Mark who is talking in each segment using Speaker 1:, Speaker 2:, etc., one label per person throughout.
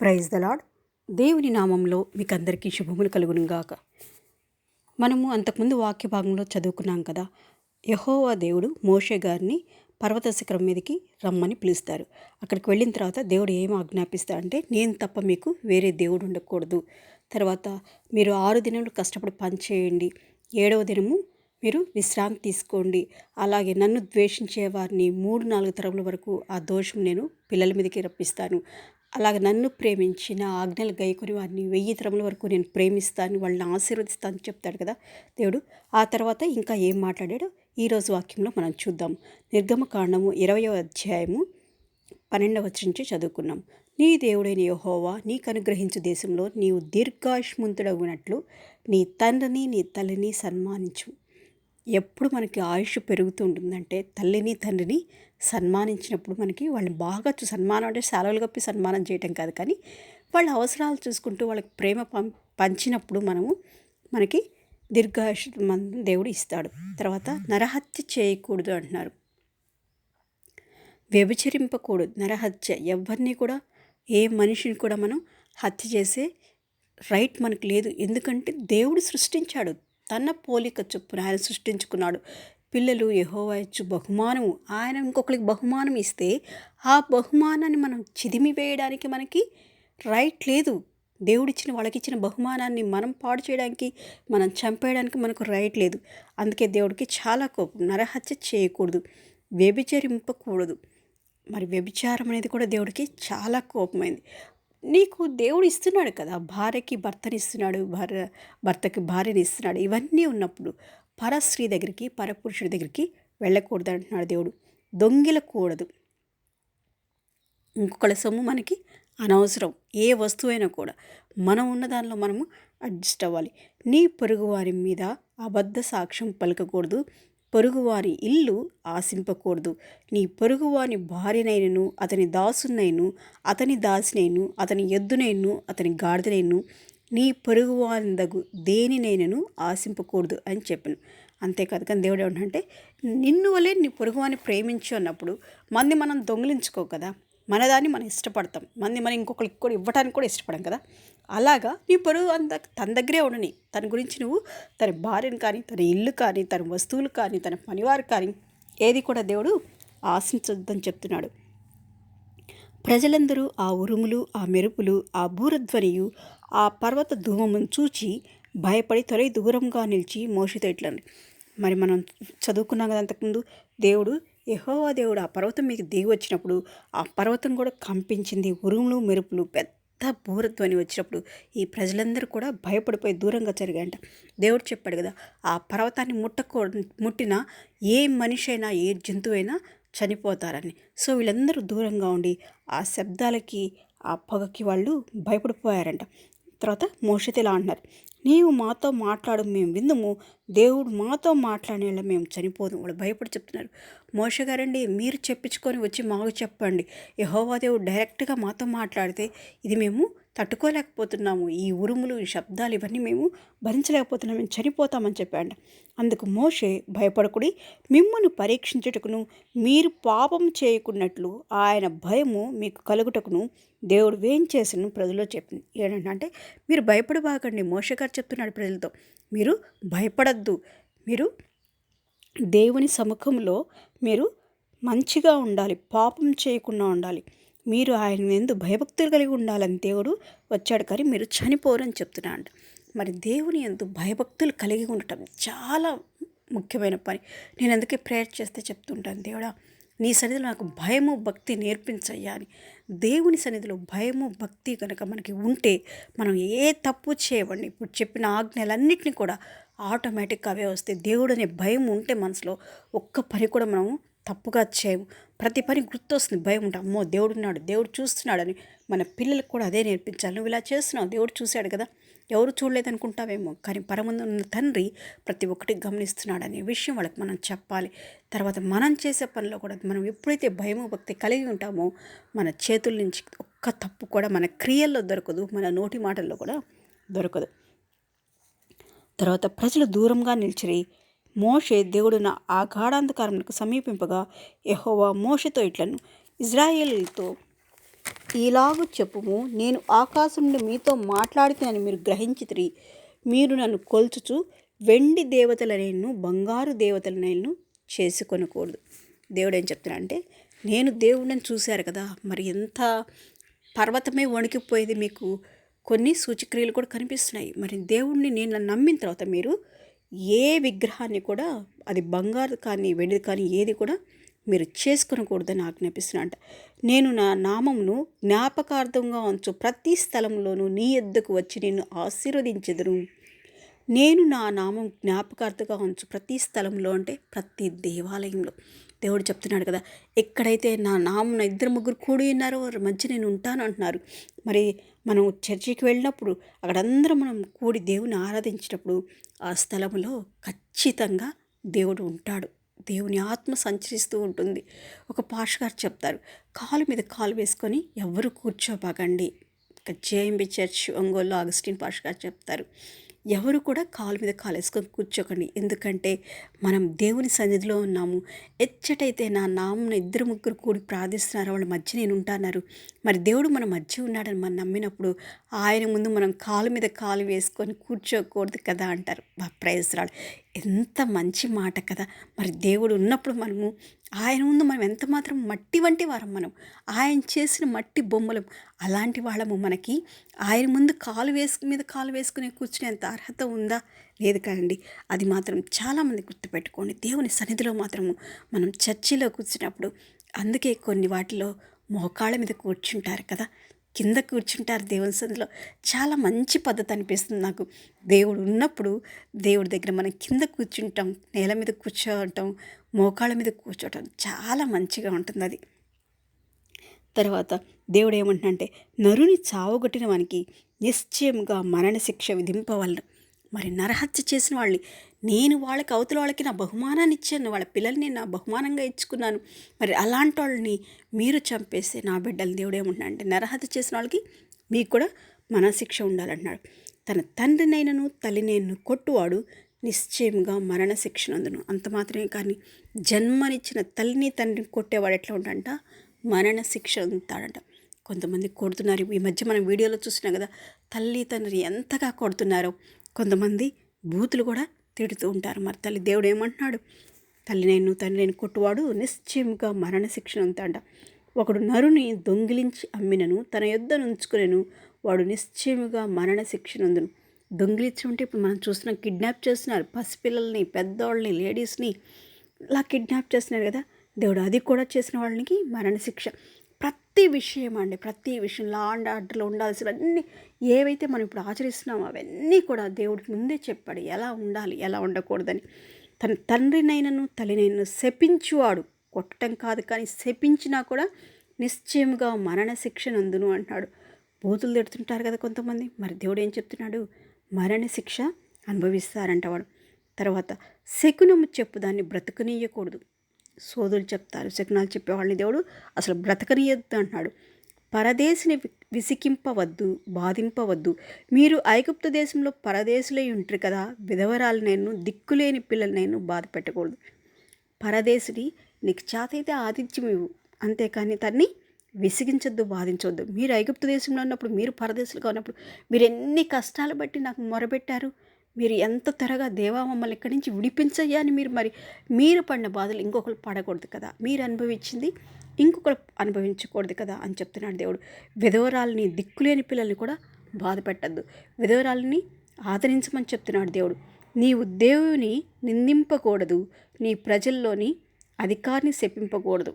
Speaker 1: Praise the lord దేవుని నామంలో మీకు అందరికీ శుభములు కలుగునుగాక. మనము అంతకుముందు వాక్య భాగంలో చదువుకున్నాం కదా యహోవా దేవుడు మోషే గారిని పర్వత శిఖరం మీదకి రమ్మని పిలుస్తారు. అక్కడికి వెళ్ళిన తర్వాత దేవుడు ఏం ఆజ్ఞాపిస్తా అంటే నేను తప్ప మీకు వేరే దేవుడు ఉండకూడదు. తర్వాత మీరు ఆరు దినములు కష్టపడి పనిచేయండి ఏడవ దినము మీరు విశ్రాంతి తీసుకోండి. అలాగే నన్ను ద్వేషించే వారిని మూడు నాలుగు తరముల వరకు ఆ దోషం నేను పిల్లల మీదకి రప్పిస్తాను. అలాగ నన్ను ప్రేమించిన ఆజ్ఞలు గైకొని వారిని వెయ్యి తరముల వరకు నేను ప్రేమిస్తాను వాళ్ళని ఆశీర్వదిస్తాను చెప్తాడు కదా దేవుడు. ఆ తర్వాత ఇంకా ఏం మాట్లాడాడో? ఈరోజు వాక్యంలో మనం చూద్దాం. నిర్గమకాండము ఇరవయో అధ్యాయము పన్నెండవ నుంచి చదువుకున్నాం. నీ దేవుడైన యహోవా నీకు అనుగ్రహించు దేశంలో నీవు దీర్ఘాయుష్మంతుడవునట్లు నీ తండ్రిని నీ తల్లిని సన్మానించు. ఎప్పుడు మనకి ఆయుష్ పెరుగుతూ ఉంటుందంటే తల్లిని తండ్రిని సన్మానించినప్పుడు మనకి వాళ్ళని బాగా చూ సన్మానం అంటే సెలవులు కప్పి సన్మానం చేయటం కాదు. కానీ వాళ్ళ అవసరాలు చూసుకుంటూ వాళ్ళకి ప్రేమ పం పంచినప్పుడు మనము మనకి దీర్ఘాయుష్ దేవుడు ఇస్తాడు. తర్వాత నరహత్య చేయకూడదు అంటున్నారు. వ్యభిచరింపకూడదు. నరహత్య ఎవరిని కూడా ఏ మనిషిని కూడా మనం హత్య చేసే రైట్ మనకు లేదు. ఎందుకంటే దేవుడు సృష్టించాడు. తన పోలిక చొప్పున ఆయన సృష్టించుకున్నాడు. పిల్లలు యహోవా ఇచ్చు బహుమానము. ఆయన ఇంకొకరికి బహుమానం ఇస్తే ఆ బహుమానాన్ని మనం చిదిమి వేయడానికి మనకి రైట్ లేదు. దేవుడిచ్చిన వాళ్ళకి ఇచ్చిన బహుమానాన్ని మనం పాడు చేయడానికి మనం చంపేయడానికి మనకు రైట్ లేదు. అందుకే దేవుడికి చాలా కోపం నరహత్య చేయకూడదు వ్యభిచరింపకూడదు. మరి వ్యభిచారం అనేది కూడా దేవుడికి చాలా కోపమైంది. నీకు దేవుడు ఇస్తున్నాడు కదా భార్యకి భర్తనిస్తున్నాడు భార్య భర్తకి భార్యని ఇస్తున్నాడు ఇవన్నీ ఉన్నప్పుడు పరస్త్రీ దగ్గరికి పరపురుషుడి దగ్గరికి వెళ్ళకూడదు అంటున్నాడు దేవుడు. దొంగిలకూడదు. ఇంకొకళ్ళ సొమ్ము మనకి అనవసరం ఏ వస్తువైనా కూడా. మనం ఉన్న దానిలో మనము అడ్జస్ట్ అవ్వాలి. నీ పొరుగు వారి మీద అబద్ధ సాక్ష్యం పలకకూడదు. పొరుగువారి ఇల్లు ఆశింపకూడదు. నీ పొరుగువాని భార్యనైనను అతని దాసునైను అతని దాసినైను అతని ఎద్దునైను అతని గాడిదనైను నీ పొరుగువారిందగు దేనినైనను ఆశింపకూడదు అని చెప్పాను. అంతేకాదు కానీ దేవుడు ఏమంటే నిన్ను వలే నీ పొరుగువాని ప్రేమించు అన్నప్పుడు మంది మనం దొంగిలించుకో కదా. మనదాన్ని మనం ఇష్టపడతాం. మంది మనం ఇంకొకరికి కూడా ఇవ్వడానికి కూడా ఇష్టపడం కదా. అలాగా నీ పరువు అంత తన దగ్గరే ఉండని తన గురించి నువ్వు తన భార్యను కానీ తన ఇల్లు కానీ తన వస్తువులు కానీ తన పనివారు కానీ ఏది కూడా దేవుడు ఆశించొద్దని చెప్తున్నాడు. ప్రజలందరూ ఆ ఉరుములు ఆ మెరుపులు ఆ బూరధ్వనియు ఆ పర్వత ధూమమును చూచి భయపడి తొలై దూరంగా నిలిచి మోషితో ఇట్లని మరి మనం చదువుకున్నాం కదా అంతకుముందు దేవుడు యహోవా దేవుడు ఆ పర్వతం మీకు దిగి వచ్చినప్పుడు ఆ పర్వతం కూడా కంపించింది ఉరుములు మెరుపులు పెద్ద భూరధ్వని వచ్చినప్పుడు ఈ ప్రజలందరూ కూడా భయపడిపోయి దూరంగా జరిగాయంట. దేవుడు చెప్పాడు కదా ఆ పర్వతాన్ని ముట్టకూ ముట్టిన ఏ మనిషి అయినా ఏ జంతువైనా చనిపోతారని. సో వీళ్ళందరూ దూరంగా ఉండి ఆ శబ్దాలకి ఆ పొగకి వాళ్ళు భయపడిపోయారంట. తర్వాత మోషతిలా అంటున్నారు నీవు మాతో మాట్లాడు మేము విందుము. దేవుడు మాతో మాట్లాడేలా మేము చనిపోదు వాళ్ళు భయపడి చెప్తున్నారు. మోష గారండి మీరు చెప్పించుకొని వచ్చి మాకు చెప్పండి. యహోవా దేవుడు డైరెక్ట్గా మాతో మాట్లాడితే ఇది మేము తట్టుకోలేకపోతున్నాము. ఈ ఉరుములు ఈ శబ్దాలు ఇవన్నీ మేము భరించలేకపోతున్నాము మేము చనిపోతామని చెప్పాడు. అందుకు మోషే భయపడకుడి మిమ్మల్ని పరీక్షించుటకును మీరు పాపం చేయకున్నట్లు ఆయన భయము మీకు కలుగుటకును దేవుడు వేం చేసిన ప్రజల్లో చెప్పింది. ఏంటంటే మీరు భయపడబాకండి. మోషే గారు చెప్తున్నాడు ప్రజలతో. మీరు భయపడద్దు. మీరు దేవుని సముఖంలో మీరు మంచిగా ఉండాలి. పాపం చేయకుండా ఉండాలి. మీరు ఆయన ఎందు భయభక్తులు కలిగి ఉండాలని దేవుడు వచ్చాడు కానీ మీరు చనిపోరని చెప్తున్నాడు. మరి దేవుని ఎందు భయభక్తులు కలిగి ఉండటం చాలా ముఖ్యమైన పని. నేను అందుకే ప్రేయర్ చేస్తే చెప్తుంటాను దేవుడా నీ సన్నిధిలో నాకు భయము భక్తి నేర్పించయ్యా అని. దేవుని సన్నిధిలో భయము భక్తి కనుక మనకి ఉంటే మనం ఏ తప్పు చేయవండి ఇప్పుడు చెప్పిన ఆజ్ఞలన్నింటినీ కూడా ఆటోమేటిక్గా అవే వస్తాయి. దేవుడు అనే భయం ఉంటే మనసులో ఒక్క పని కూడా మనము తప్పుగా చేయము. ప్రతి పని గుర్తొస్తుంది. భయం ఉంటా అమ్మో దేవుడు ఉన్నాడు దేవుడు చూస్తున్నాడని మన పిల్లలకు కూడా అదే నేర్పించాలి. నువ్వు ఇలా చేస్తున్నావు దేవుడు చూశాడు కదా ఎవరు చూడలేదనుకుంటావేమో. కానీ పరముందు ఉన్న తండ్రి ప్రతి ఒక్కటి గమనిస్తున్నాడు అనే విషయం వాళ్ళకి మనం చెప్పాలి. తర్వాత మనం చేసే పనిలో కూడా మనం ఎప్పుడైతే భయము భక్తి కలిగి ఉంటామో మన చేతుల నుంచి ఒక్క తప్పు కూడా మన క్రియల్లో దొరకదు మన నోటి మాటల్లో కూడా దొరకదు. తర్వాత ప్రజలు దూరంగా నిలిచిరి మోషే దేవుడున ఆ గాఢాంధకారమునకు సమీపింపగా యహోవా మోషతో ఇట్లను ఇజ్రాయేలీలతో ఇలాగు చెప్పుము. నేను ఆకాశం నుండి మీతో మాట్లాడుతున్నాను మీరు గ్రహించితిరి. మీరు నన్ను కొల్చుచు వెండి దేవతలనేను బంగారు దేవతలనేను చేసుకొనకూడదు. దేవుడు ఏం చెప్తున్నా అంటే నేను దేవుడిని చూశారు కదా మరి ఎంత పర్వతమే వణికిపోయేది మీకు. కొన్ని సూచిక్రియలు కూడా కనిపిస్తున్నాయి. మరి దేవుణ్ణి నేను నమ్మిన తర్వాత మీరు ఏ విగ్రహాన్ని కూడా అది బంగారు కానీ వెండి కానీ ఏది కూడా మీరు చేసుకునకూడదని ఆజ్ఞాపిస్తున్నా అంట నేను నా నామమును జ్ఞాపకార్థంగా ఉంచు ప్రతి స్థలంలోనూ నీ ఎద్దకు వచ్చి నిన్ను ఆశీర్వదించెదరు. నేను నా నామం జ్ఞాపకార్థంగా ఉంచు ప్రతి స్థలంలో అంటే ప్రతి దేవాలయంలో. దేవుడు చెప్తున్నాడు కదా ఎక్కడైతే నా నామం ఇద్దరు ముగ్గురు కూడి ఉన్నారో వారి మధ్య నేను ఉంటాను అంటున్నారు. మరి మనం చర్చికి వెళ్ళినప్పుడు అక్కడందరూ మనం కూడి దేవుని ఆరాధించినప్పుడు ఆ స్థలంలో ఖచ్చితంగా దేవుడు ఉంటాడు. దేవుని ఆత్మ సంచరిస్తూ ఉంటుంది. ఒక పాష్ గారు చెప్తారు కాలు మీద కాలు వేసుకొని ఎవరు కూర్చోబాగండి JMB church Ongole Augustine Pasha గారు చెప్తారు ఎవరు కూడా కాలు మీద కాలు వేసుకొని కూర్చోకండి. ఎందుకంటే మనం దేవుని సన్నిధిలో ఉన్నాము. ఎచ్చటైతే నా నామం ఇద్దరు ముగ్గురు కూడి ప్రార్థిస్తున్నారు. వాళ్ళ మధ్య నేను ఉంటాన్నారు మరి దేవుడు మన మధ్య ఉన్నాడని మనం నమ్మినప్పుడు ఆయన ముందు మనం కాలు మీద కాలు వేసుకొని కూర్చోకూడదు కదా అంటారు. ప్రయత్నాలు ఎంత మంచి మాట కదా! మరి దేవుడు ఉన్నప్పుడు మనము ఆయన ముందు మనం ఎంత మాత్రం మట్టి వంటి వారం మనం ఆయన చేసిన మట్టి బొమ్మలం అలాంటి వాళ్ళము మనకి ఆయన ముందు కాలు వేసు మీద కాలు వేసుకుని కూర్చునేంత అర్హత ఉందా? లేదు కదండి. అది మాత్రం చాలామంది గుర్తుపెట్టుకోండి. దేవుని సన్నిధిలో మాత్రము మనం చర్చిలో కూర్చున్నప్పుడు అందుకే కొన్ని వాటిలో మోకాళ్ళ మీద కూర్చుంటారు కదా! కింద కూర్చుంటారు దేవుని సందులో. చాలా మంచి పద్ధతి అనిపిస్తుంది నాకు. దేవుడు ఉన్నప్పుడు దేవుడి దగ్గర మనం కింద కూర్చుంటాం నేల మీద కూర్చోవటం మోకాళ్ళ మీద కూర్చోవటం చాలా మంచిగా ఉంటుంది అది తర్వాత దేవుడు ఏమంటున్నంటే నరుని చావగొట్టిన వానికి నిశ్చయంగా మరణ శిక్ష విధింపవలను. మరి నరహత్య చేసిన వాళ్ళని నేను వాళ్ళకి అవతల వాళ్ళకి నా బహుమానాన్ని ఇచ్చాను. వాళ్ళ పిల్లల్ని నా బహుమానంగా ఇచ్చుకున్నాను మరి అలాంటి వాళ్ళని మీరు చంపేస్తే నా బిడ్డలు దేవుడు ఏమంటున్నా అంటే నరహత్య చేసిన వాళ్ళకి మీకు కూడా మనశిక్ష ఉండాలంటున్నాడు. తన తండ్రినైనను తల్లినైనను కొట్టువాడు నిశ్చయంగా మరణశిక్ష నందును. అంత మాత్రమే కానీ జన్మనిచ్చిన తల్లిని తండ్రిని కొట్టేవాడు ఎట్లా ఉంటాడంట? మరణ శిక్ష ఉంటాడంట కొంతమంది కొడుతున్నారు. ఈ మధ్య మనం వీడియోలో చూసినాం కదా తల్లి తండ్రి ఎంతగా కొడుతున్నారో. కొంతమంది బూతులు కూడా తిడుతూ ఉంటారు. మరి తల్లి దేవుడు ఏమంటున్నాడు తల్లి నేను తల్లి నేను కొట్టువాడు నిశ్చయముగా మరణ శిక్షణ ఉంటాడ ఒకడు నరుని దొంగిలించి అమ్మినను తన యుద్ధ నుంచుకునేను వాడు నిశ్చయముగా మరణ శిక్షణ ఉందును దొంగిలించి ఉంటే ఇప్పుడు మనం చూస్తున్నాం కిడ్నాప్ చేస్తున్నారు. పసిపిల్లల్ని పెద్దవాళ్ళని లేడీస్ని. ఇలా కిడ్నాప్ చేస్తున్నారు కదా. దేవుడు అది కూడా చేసిన వాళ్ళకి మరణశిక్ష. ప్రతి విషయం అండి ప్రతి విషయం లా అండ్ ఆర్డర్లో ఉండాల్సినవన్నీ ఏవైతే మనం ఇప్పుడు ఆచరిస్తున్నామో అవన్నీ కూడా దేవుడికి ముందే చెప్పాడు ఎలా ఉండాలి ఎలా ఉండకూడదని. తన తండ్రినైనను తల్లినైనను శపించువాడు. కొట్టడం కాదు కానీ శపించినా కూడా నిశ్చయముగా మరణశిక్ష నందును అంటున్నాడు. బూతులు తిడుతుంటారు కదా కొంతమంది. మరి దేవుడు ఏం చెప్తున్నాడు? మరణశిక్ష అనుభవిస్తారంట వాడు. తర్వాత శకునము చెప్పు దాన్ని బ్రతుకునీయకూడదు. సోదులు చెప్తారు శకునాలు చెప్పేవాళ్ళని దేవుడు అసలు బ్రతకనీయద్దు అంటున్నాడు. పరదేశిని విసికింపవద్దు బాధింపవద్దు. మీరు ఐగుప్తు దేశంలో పరదేశులై ఉంటారు కదా విధవరాలు నేను దిక్కులేని పిల్లలు నేను బాధ పెట్టకూడదు. పరదేశిని నీకు చేతైతే ఆతిథ్యం ఇవ్వు. అంతేకాని తన్ని విసిగించొద్దు బాధించవద్దు మీరు ఐగుప్తు దేశంలో ఉన్నప్పుడు మీరు పరదేశులుగా ఉన్నప్పుడు మీరు ఎన్ని కష్టాలు బట్టి నాకు మొరబెట్టారు మీరు ఎంత త్వరగా దేవా మమ్మల్ని ఇక్కడి నుంచి విడిపించయ్యా అని మీరు మరి మీరు పడిన బాధలు ఇంకొకరు పడకూడదు కదా? మీరు అనుభవించింది ఇంకొకరు అనుభవించకూడదు కదా? అని చెప్తున్నాడు దేవుడు. విధవరాలని దిక్కులేని పిల్లల్ని కూడా బాధ పెట్టద్దు. విధవరాలని ఆదరించమని చెప్తున్నాడు దేవుడు. నీవు దేవుని నిందింపకూడదు. నీ ప్రజల్లోని అధికారిని శపింపకూడదు.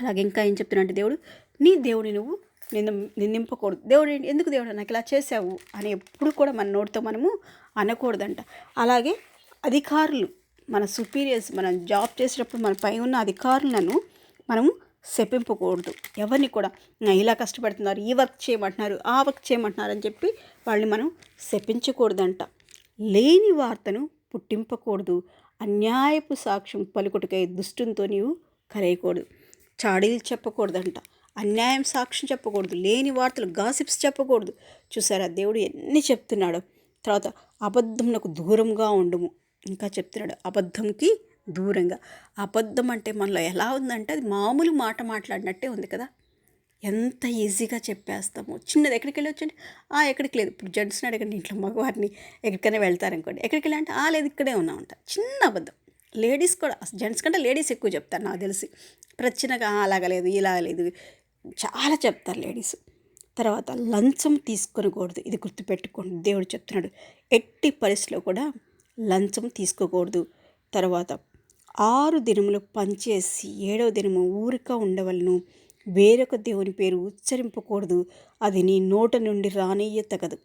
Speaker 1: అలాగే ఇంకా ఏం చెప్తున్నాడు దేవుడు? నీ దేవుని నువ్వు నిన్ను నిందింపకూడదు. దేవుడు ఎందుకు దేవుడు? నాకు ఇలా చేసావు అని ఎప్పుడు కూడా మన నోటితో మనము అనకూడదంట. అలాగే అధికారులు మన సుపీరియర్స్ మనం జాబ్ చేసేటప్పుడు మన పై ఉన్న అధికారులను మనము శపింపకూడదు. ఎవరిని కూడా ఇలా కష్టపడుతున్నారు ఈ వర్క్ చేయమంటున్నారు ఆ వర్క్ చేయమంటున్నారు అని చెప్పి వాళ్ళని మనం శపించకూడదంట. లేని వార్తను పుట్టింపకూడదు. అన్యాయపు సాక్ష్యం పలుకుటకై దుష్టంతో నీవు కరేయకూడదు. చాడీలు చెప్పకూడదంట. అన్యాయం సాక్ష్యం చెప్పకూడదు లేని వార్తలు గాసిప్స్ చెప్పకూడదు. చూసారా? దేవుడు ఎన్ని చెప్తున్నాడు. తర్వాత అబద్ధంకు దూరంగా ఉండము. ఇంకా చెప్తున్నాడు అబద్ధంకి దూరంగా. అబద్ధం అంటే మనలో ఎలా ఉందంటే అది మామూలు మాట మాట్లాడినట్టే ఉంది కదా. ఎంత ఈజీగా చెప్పేస్తాము. చిన్నది ఎక్కడికి వెళ్ళొచ్చండి? ఆ ఎక్కడికి లేదు. ఇప్పుడు జెంట్స్ని అడగండి ఇంట్లో మగవారిని ఎక్కడికైనా వెళ్తారనుకోండి ఎక్కడికి వెళ్ళి అంటే ఆ లేదు ఇక్కడే ఉన్నా ఉంటా చిన్న అబద్ధం. లేడీస్ కూడా జెంట్స్ కంటే లేడీస్ ఎక్కువ చెప్తారు నాకు తెలిసి. ప్రచ్చినగా అలాగ లేదు ఇలా లేదు. చాలా చెప్తారు లేడీస్. తర్వాత లంచం తీసుకొనకూడదు. ఇది గుర్తుపెట్టుకోండి. దేవుడు చెప్తున్నాడు. ఎట్టి పరిస్థితిలో కూడా లంచం తీసుకోకూడదు. తర్వాత ఆరు దినములు పనిచేసి ఏడవ దినము ఊరిక ఉండవలను. వేరొక దేవుని పేరు ఉచ్చరింపకూడదు. అది నీ నోట నుండి రానియ్య తగదు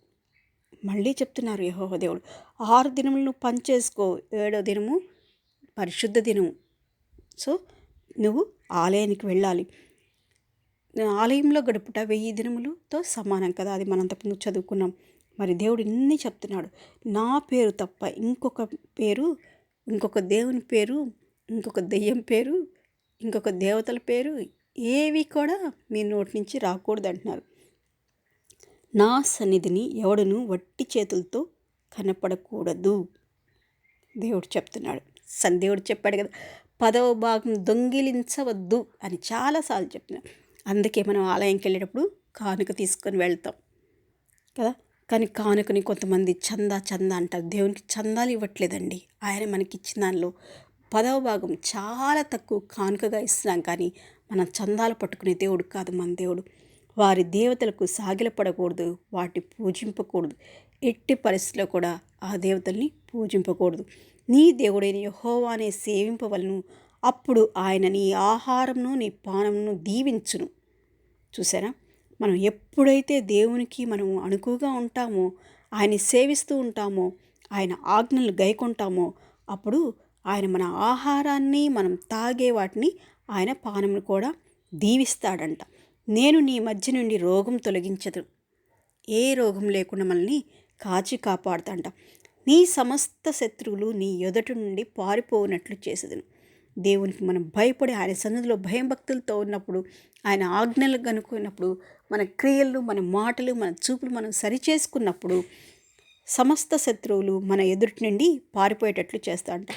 Speaker 1: మళ్ళీ చెప్తున్నారు యహోహ దేవుడు. ఆరు దినములు నువ్వు పనిచేసుకో ఏడో దినము పరిశుద్ధ దినము. సో నువ్వు ఆలయానికి వెళ్ళాలి. ఆలయంలో గడుపుట వెయ్యి దినములతో సమానం కదా. అది మనం ముందు చదువుకున్నాం. మరి దేవుడు ఇన్ని చెప్తున్నాడు. నా పేరు తప్ప ఇంకొక పేరు ఇంకొక దేవుని పేరు ఇంకొక దెయ్యం పేరు ఇంకొక దేవతల పేరు ఏవి కూడా మీ నోటి నుంచి రాకూడదు అంటున్నారు నా సన్నిధిని ఎవడును వట్టి చేతులతో కనపడకూడదు. దేవుడు చెప్తున్నాడు. సన్ దేవుడు చెప్పాడు కదా పదవ భాగం దొంగిలించవద్దు అని చాలాసార్లు చెప్తున్నాడు అందుకే మనం ఆలయంకి వెళ్ళేటప్పుడు కానుక తీసుకొని వెళ్తాం. కదా? కానీ కానుకని కొంతమంది చందా చందా అంటారు. దేవునికి చందాలు ఇవ్వట్లేదండి. ఆయన మనకి ఇచ్చిన దానిలో పదవ భాగం చాలా తక్కువ కానుకగా ఇస్తున్నాం. కానీ మన చందాలు పట్టుకునే దేవుడు కాదు మన దేవుడు. వారి దేవతలకు సాగిలపడకూడదు వాటి పూజింపకూడదు. ఎట్టి పరిస్థితిలో కూడా ఆ దేవతల్ని పూజింపకూడదు. నీ దేవుడైన యహోవానే సేవింపవలను అప్పుడు ఆయన నీ ఆహారంను నీ పానంను దీవించును. చూసారా మనం ఎప్పుడైతే దేవునికి మనం అనుకుగా ఉంటామో ఆయన సేవిస్తూ ఉంటామో ఆయన ఆజ్ఞలు గైకొంటామో అప్పుడు ఆయన మన ఆహారాన్ని మనం తాగే వాటిని ఆయన పానమును కూడా దీవిస్తాడంట. నేను నీ మధ్య నుండి రోగం తొలగించదు. ఏ రోగం లేకుండా మనల్ని కాచి కాపాడుతాంట నీ సమస్త శత్రువులు నీ ఎదుటి నుండి పారిపోనట్లు చేసేదను. దేవునికి మనం భయపడి ఆయన సన్నిధిలో భయం భక్తులతో ఉన్నప్పుడు ఆయన ఆజ్ఞలు కనుక్కున్నప్పుడు మన క్రియలు మన మాటలు మన చూపులు మనం సరిచేసుకున్నప్పుడు సమస్త శత్రువులు మన ఎదుటి నుండి పారిపోయేటట్లు చేస్తాడంట.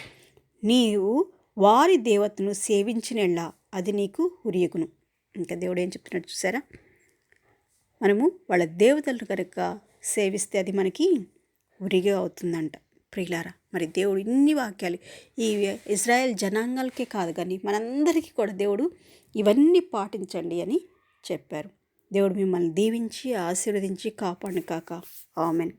Speaker 1: నీవు వారి దేవతను సేవించినెళ్ళ అది నీకు ఉరియకును. ఇంకా దేవుడు ఏం చెప్తున్నాడు చూసారా? మనము వాళ్ళ దేవతలను కనుక సేవిస్తే అది మనకి ఉరిగా అవుతుందంట. ప్రియులారా మరి దేవుడు ఇన్ని వాక్యాలు ఈ ఇజ్రాయెల్ జనాంగాలకే కాదు కానీ మనందరికీ కూడా దేవుడు ఇవన్నీ పాటించండి అని చెప్పారు. దేవుడు మిమ్మల్ని దీవించి ఆశీర్వదించి కాపాడు కాక. ఆమెన్.